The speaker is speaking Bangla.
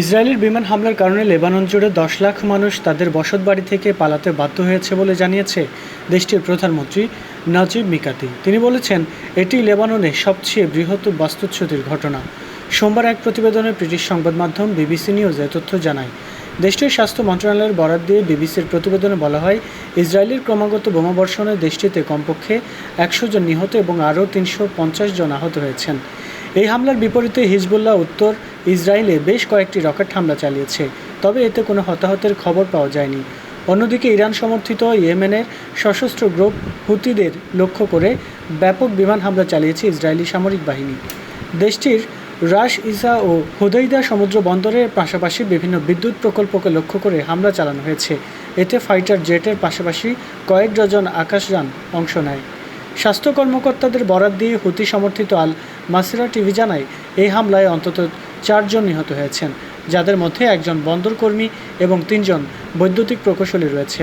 ইসরায়েলের বিমান হামলার কারণে লেবানন জুড়ে দশ লাখ মানুষ তাদের বসতবাড়ি থেকে পালাতে বাধ্য হয়েছে বলে জানিয়েছে দেশটির প্রধানমন্ত্রী নাজিব মিকাতি। তিনি বলেছেন, এটি লেবাননে সবচেয়ে বৃহৎ বাস্তুচ্যুতির ঘটনা। সোমবার এক প্রতিবেদনে ব্রিটিশ সংবাদ মাধ্যম বিবিসি নিউজ এ তথ্য জানায়, দেশটির স্বাস্থ্য মন্ত্রণালয়ের বরাত দিয়ে বিবিসির প্রতিবেদনে বলা হয়, ইসরায়েলের ক্রমাগত বোমাবর্ষণে দেশটিতে কমপক্ষে একশো জন নিহত এবং আরও তিনশো পঞ্চাশ জন আহত হয়েছেন। এই হামলার বিপরীতে হিজবুল্লাহ উত্তর ইসরায়েলে বেশ কয়েকটি রকেট হামলা চালিয়েছে, তবে এতে কোনো হতাহতের খবর পাওয়া যায়নি। অন্যদিকে ইরান সমর্থিত ইয়েমেনের সশস্ত্র গ্রুপ হুতিদের লক্ষ্য করে ব্যাপক বিমান হামলা চালিয়েছে ইসরায়েলি সামরিক বাহিনী। দেশটির রাশ ইসা ও হুদৈদা সমুদ্র বন্দরের পাশাপাশি বিভিন্ন বিদ্যুৎ প্রকল্পকে লক্ষ্য করে হামলা চালানো হয়েছে। এতে ফাইটার জেটের পাশাপাশি কয়েক ডজন আকাশযান অংশ নেয়। স্বাস্থ্য কর্মকর্তাদের বরাত দিয়ে হুতি সমর্থিত আল মাসিরা টিভি জানায়, এই হামলায় অন্তত চারজন নিহত হয়েছেন যাদের মধ্যে একজন বন্দরকর্মী এবং তিনজন বৈদ্যুতিক প্রকৌশলী রয়েছে।